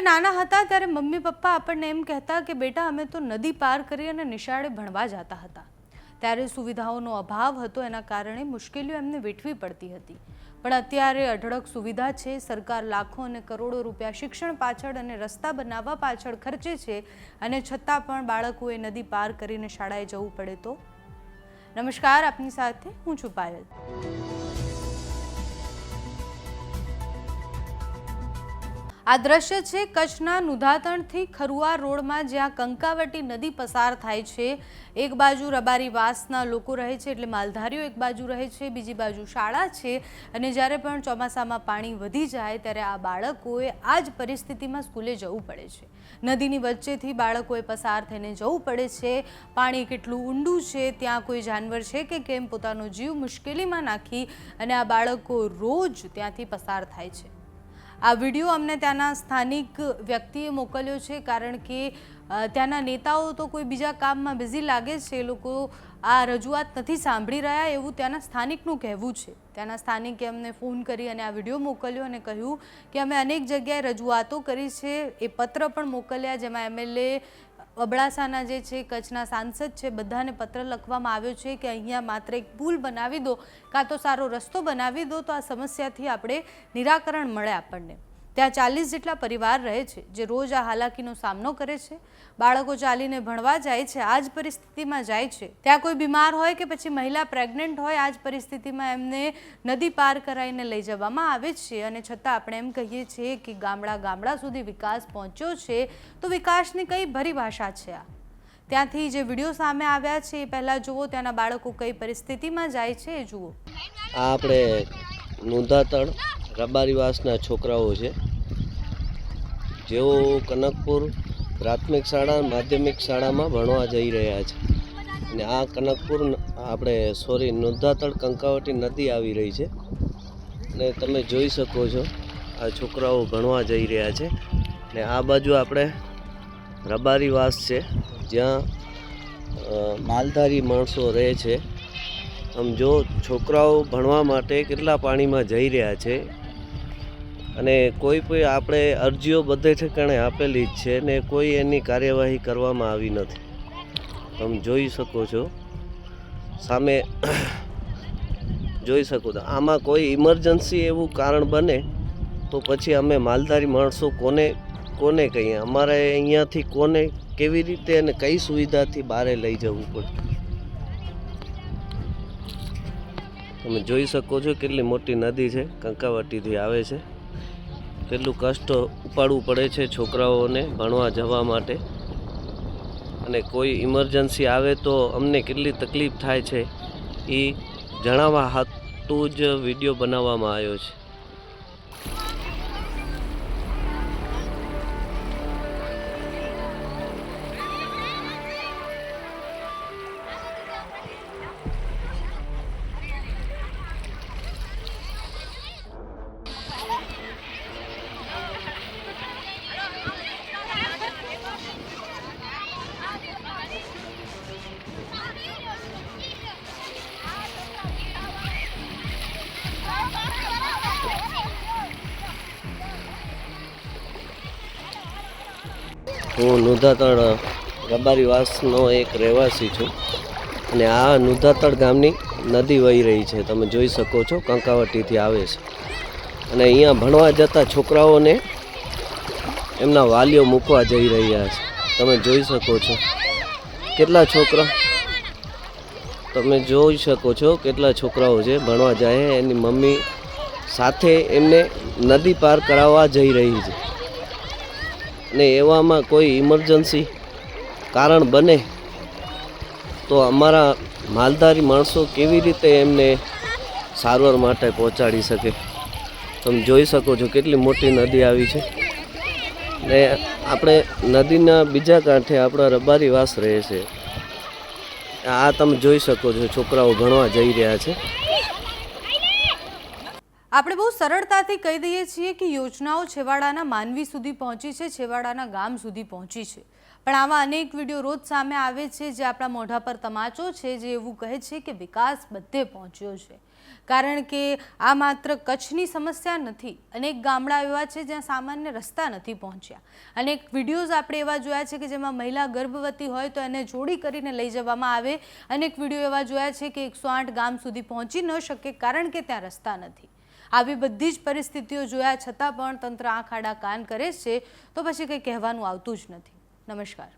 આપણે નાના હતા ત્યારે મમ્મી પપ્પા આપણને એમ કહેતા કે, બેટા, અમે તો નદી પાર કરી અને નિશાળે ભણવા જતા હતા. ત્યારે સુવિધાઓનો અભાવ હતો, એના કારણે મુશ્કેલીઓ એમને વેઠવી પડતી હતી. પણ અત્યારે અઢળક સુવિધા છે, સરકાર લાખો અને કરોડો રૂપિયા શિક્ષણ પાછળ અને રસ્તા બનાવવા પાછળ ખર્ચે છે, અને છતાં પણ બાળકોએ નદી પાર કરીને શાળાએ જવું પડે તો? નમસ્કાર, આપની સાથે હું છું પાયલ. આ દ્રશ્ય છે કચ્છના નુધાતણથી ખરુઆ રોડમાં જ્યાં કંકાવટી નદી પસાર થાય છે. એક બાજુ રબારી વાસના લોકો રહે છે એટલે માલધારીઓ એક બાજુ રહે છે, બીજી બાજુ શાળા છે. અને જ્યારે પણ ચોમાસામાં પાણી વધી જાય ત્યારે આ બાળકોએ આ જ પરિસ્થિતિમાં સ્કૂલે જવું પડે છે. નદીની વચ્ચેથી બાળકોએ પસાર થઈને જવું પડે છે. પાણી કેટલું ઊંડું છે ત્યાં કોઈ જાનવર છે કે કેમ? પોતાનો જીવ મુશ્કેલીમાં નાખી અને આ બાળકો રોજ ત્યાંથી પસાર થાય છે. આ વીડિયો અમને ત્યાંના સ્થાનિક વ્યક્તિએ મોકલ્યો છે, કારણ કે ત્યાંના નેતાઓ તો કોઈ બીજા કામમાં બિઝી લાગે છે, એ લોકો આ રજૂઆત નથી સાંભળી રહ્યા એવું ત્યાંના સ્થાનિકનું કહેવું છે. ત્યાંના સ્થાનિકે અમને ફોન કરી અને આ વીડિયો મોકલ્યો અને કહ્યું કે અમે અનેક જગ્યાએ રજૂઆતો કરી છે, એ પત્ર પણ મોકલ્યા, જેમાં એમએલએ અબડાસાના જે છે, કચ્છના સાંસદ છે, બધાને પત્ર લખવામાં આવ્યો છે કે અહીંયા માત્ર એક પુલ બનાવી દો, કાં તો સારો રસ્તો બનાવી દો, તો આ સમસ્યાથી આપણે નિરાકરણ મળે આપણને. ત્યાં ચાલીસ જેટલા પરિવાર રહે છે, જે રોજ આ હાલાકીનો સામનો કરે છે. બાળકો ચાલીને ભણવા જાય છે, આ જ પરિસ્થિતિમાં જાય છે. ત્યાં કોઈ બીમાર હોય કે પછી મહિલા પ્રેગ્નન્ટ હોય, આ જ પરિસ્થિતિમાં એમને નદી પાર કરાવીને લઈ જવામાં આવે છે. અને છતાં આપણે એમ કહીએ છીએ કે ગામડા ગામડા સુધી વિકાસ પહોંચ્યો છે, તો વિકાસની કઈ ભરી ભાષા છે આ? ત્યાંથી જે વીડિયો સામે આવ્યા છે, એ પહેલાં જુઓ, ત્યાંના બાળકો કઈ પરિસ્થિતિમાં જાય છે, એ જુઓ. આપણે નોંધાતણ રબારીવાસના છોકરાઓ છે. જેઓ કનકપુર પ્રાથમિક શાળા, માધ્યમિક શાળામાં ભણવા જઈ રહ્યા છે. અને આ કનકપુર આપણે સોરી નુંધાતળ કંકાવટી નદી આવી રહી છે. અને તમે જોઈ શકો છો, આ છોકરાઓ ભણવા જઈ રહ્યા છે. ને આ બાજુ આપણે રબારીવાસ છે, જ્યાં માલધારી માણસો રહે છે. આમ જો છોકરાઓ ભણવા માટે કેટલા પાણીમાં જઈ રહ્યા છે અને કોઈ પણ આપણે અરજીઓ બધે ઠેકાણે આપેલી જ છે ને કોઈ એની કાર્યવાહી કરવામાં આવી નથી. તમે જોઈ શકો છો. સામે જોઈ શકો છો. આમાં કોઈ ઇમરજન્સી એવું કારણ બને તો પછી અમે માલધારી માણસો કોને કોને કહીએ? અમારે અહીંયાથી કોને કેવી રીતે અને કઈ સુવિધાથી બહારે લઈ જવું પડે તમે જોઈ શકો છો કેટલી મોટી નદી છે. કંકાવટીથી આવે છે. કેટલું કષ્ટ ઉપાડવું પડે છે છોકરાઓને ભણવા જવા માટે. અને કોઈ ઇમરજન્સી આવે તો અમને કેટલી તકલીફ થાય છે એ જણાવવા હાતું જ વીડિયો બનાવવામાં આવ્યો છે. હું નુધાતળ રબારીવાસનો એક રહેવાસી છું અને આ નુધાતળ ગામની નદી વહી રહી છે. તમે જોઈ શકો છો, કંકાવટીથી આવે છે. અને અહીંયા ભણવા જતા છોકરાઓને એમના વાલીઓ મૂકવા જઈ રહ્યા છે. તમે જોઈ શકો છો. કેટલા છોકરા? તમે જોઈ શકો છો કેટલા છોકરાઓ છે ભણવા જાય એની મમ્મી સાથે એમને નદી પાર કરાવવા જઈ રહી છે. ને એવામાં કોઈ ઇમરજન્સી કારણ બને તો અમારા માલધારી માણસો કેવી રીતે એમને સારવાર માટે પહોંચાડી શકે? તમે જોઈ શકો છો કેટલી મોટી નદી આવી છે. ને આપણે નદીના બીજા કાંઠે આપણા રબારી વાસ રહે છે. આ તમે જોઈ શકો છો, છોકરાઓ ભણવા જઈ રહ્યા છે. આપણે બહુ સરળતાથી કહી દઈએ છીએ કે યોજનાઓ છેવાડાના માનવી સુધી પહોંચી છે, છેવાડાના ગામ સુધી પહોંચી છે. પણ આવા અનેક વીડિયો રોજ સામે આવે છે જે આપણા મોઢા પર તમાચો છે, જે એવું કહે છે કે વિકાસ બધે પહોંચ્યો છે. કારણ કે આ માત્ર કચ્છની સમસ્યા નથી, અનેક ગામડા એવા છે જ્યાં સામાન્ય રસ્તા નથી પહોંચ્યા. અનેક વિડીયોઝ આપણે એવા જોયા છે કે જેમાં મહિલા ગર્ભવતી હોય તો એને જોડી કરીને લઈ જવામાં આવે. અનેક વીડિયો એવા જોયા છે કે એકસો ગામ સુધી પહોંચી ન શકે કારણ કે ત્યાં રસ્તા નથી. આવી બધી જ પરિસ્થિતિઓ જોયા છતાં પણ તંત્ર આંખ આડા કાન કરે છે, તો પછી કંઈ કહેવાનું આવતું જ નથી. નમસ્કાર.